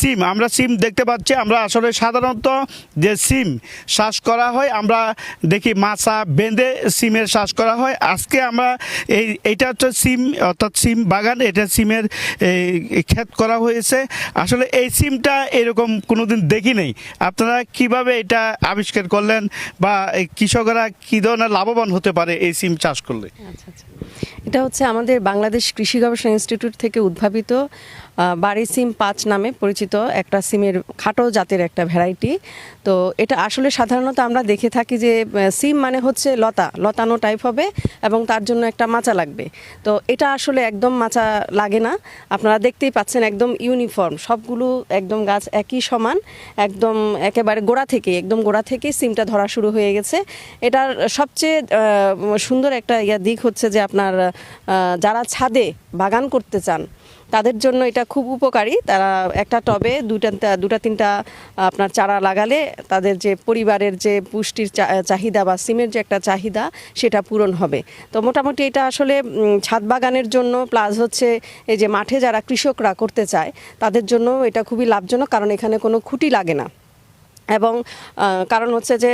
সিম, আমরা সিম দেখতে পাচ্ছি, আমরা আসলে সাধারণত যে সিম শ্বাস করা হয়, আমরা দেখি মাছা বেঁধে সিমের শ্বাস করা হয়। আজকে আমরা এই, এইটা হচ্ছে সিম, অর্থাৎ সিম বাগান, এটা সিমের ক্ষেত করা হয়েছে। আসলে এই সিমটা এরকম কোনোদিন দেখি নেই আপনারা কীভাবে এটা আবিষ্কার করলেন বা কৃষকরা কী ধরনের লাভবান হতে পারে এই সিম চাষ করলে? আচ্ছা আচ্ছা। এটা হচ্ছে আমাদের বাংলাদেশ কৃষি গবেষণা ইনস্টিটিউট থেকে উদ্ভাবিত বাড়ি সিম পাঁচ নামে পরিচিত একটা সিমের খাটো জাতের একটা ভ্যারাইটি। তো এটা আসলে সাধারণত আমরা দেখে থাকি যে সিম মানে হচ্ছে লতা, লতানো টাইপ হবে এবং তার জন্য একটা মাচা লাগবে। তো এটা আসলে একদম মাচা লাগে না। আপনারা দেখতেই পাচ্ছেন একদম ইউনিফর্ম, সবগুলো একদম গাছ একই সমান, একদম একেবারে গোড়া থেকে, একদম গোড়া থেকে সিমটা ধরা শুরু হয়ে গেছে। এটার সবচেয়ে সুন্দর একটা ইয়া দিক হচ্ছে যে আপনার যারা ছাদে বাগান করতে চান তাদের জন্য এটা খুব উপকারী। তারা একটা টবে দুটা দুটা তিনটা, আপনার চারা লাগালে তাদের যে পরিবারের যে পুষ্টির চাহিদা বা সিমের যে একটা চাহিদা সেটা পূরণ হবে। তো মোটামুটি এটা আসলে ছাদ বাগানের জন্য প্লাস হচ্ছে এই যে মাঠে যারা কৃষকরা করতে চায়, তাদের জন্য এটা খুবই লাভজনক, কারণ এখানে কোনো খুঁটি লাগে না। এবং কারণ হচ্ছে যে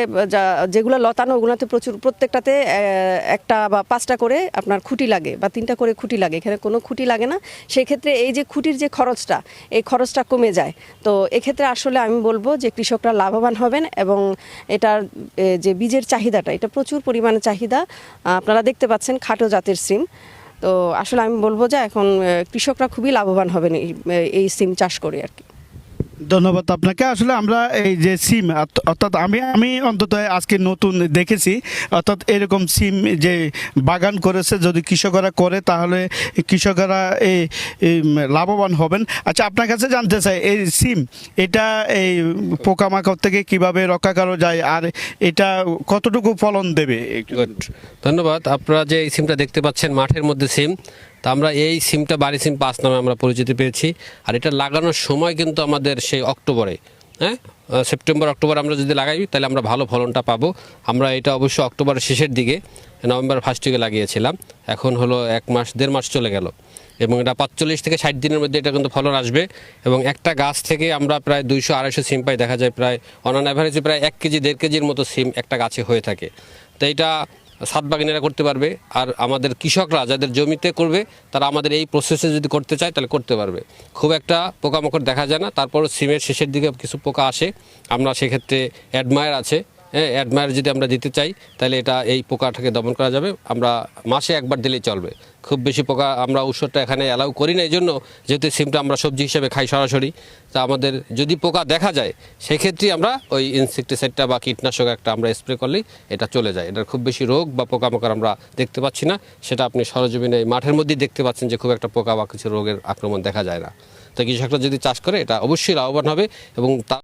যেগুলো লতানো, ওগুলোতে প্রচুর, প্রত্যেকটাতে একটা বা পাঁচটা করে আপনার খুঁটি লাগে বা তিনটা করে খুঁটি লাগে। এখানে কোনো খুঁটি লাগে না। সেক্ষেত্রে এই যে খুঁটির যে খরচটা, এই খরচটা কমে যায়। তো এক্ষেত্রে আসলে আমি বলব যে কৃষকরা লাভবান হবেন এবং এটার যে বীজের চাহিদাটা, এটা প্রচুর পরিমাণে চাহিদা। আপনারা দেখতে পাচ্ছেন খাটো জাতের সিম। তো আসলে আমি বলব যে এখন কৃষকরা খুবই লাভবান হবেন এই এই সিম চাষ করে আর কি। ধন্যবাদ আপনাকে। আসলে আমরা এই যে সিম অর্থাৎ আমি আমি অন্তত আজকে নতুন দেখেছি, অর্থাৎ এরকম সিম যে বাগান করেছে, যদি কৃষকরা করে, তাহলে কৃষকরা এই লাভবান হবেন। আচ্ছা আপনার কাছে জানতে চাই, এই সিম, এটা এই পোকামাকড় থেকে কীভাবে রক্ষা করা যায়, আর এটা কতটুকু ফলন দেবে? ধন্যবাদ। আপনারা যে এই সিমটা দেখতে পাচ্ছেন, মাঠের মধ্যে সিম তা আমরা এই সিমটা বাড়ি সিম পাঁচ নামে আমরা পরিচিতি পেয়েছি। আর এটা লাগানোর সময় কিন্তু আমাদের সেই অক্টোবরে হ্যাঁ? সেপ্টেম্বর, অক্টোবর আমরা যদি লাগাই, তাহলে আমরা ভালো ফলনটা পাবো। আমরা এটা অবশ্য অক্টোবরের শেষের দিকে, নভেম্বর ফার্স্ট উইকে লাগিয়েছিলাম। এখন হলো এক মাস, দেড় মাস চলে গেল। এবং এটা পাঁচচল্লিশ থেকে ষাট দিনের মধ্যে এটা কিন্তু ফলন আসবে। এবং একটা গাছ থেকে আমরা প্রায় দুইশো, আড়াইশো সিম পাই, দেখা যায় প্রায় অন অ্যাভারেজে প্রায় এক কেজি, দেড় কেজির মতো সিম একটা গাছে হয়ে থাকে। তো এটা সাত বাগানিরা করতে পারবে, আর আমাদের কৃষকরা যাদের জমিতে করবে, তারা আমাদের এই প্রসেসে যদি করতে চায়, তাহলে করতে পারবে। খুব একটা পোকামাকড় দেখা যায় না তারপর সিমের শেষের দিকে কিছু পোকা আসে। আমরা সেক্ষেত্রে অ্যাডমায়ার আছে। অ্যাডমায়ার যদি আমরা দিতে চাই, তাহলে এটা এই পোকাটাকে দমন করা যাবে। আমরা মাসে একবার দিলেই চলবে। খুব বেশি পোকা আমরা ঔষধটা এখানে অ্যালাউ করি না এই জন্য যেহেতু সিমটা আমরা সবজি হিসেবে খাই সরাসরি, তা আমাদের যদি পোকা দেখা যায়, সেক্ষেত্রে আমরা ওই ইনসেকটিসাইডটা বা কীটনাশক একটা আমরা স্প্রে করলেই এটা চলে যায়। এটার খুব বেশি রোগ বা পোকামাকড় আমরা দেখতে পাচ্ছি না। সেটা আপনি সরজমিনে এই মাঠের মধ্যেই দেখতে পাচ্ছেন যে খুব একটা পোকা বা কিছু রোগের আক্রমণ দেখা যায় না। তো কৃষকরা যদি চাষ করে, এটা অবশ্যই লাভবান হবে এবং তা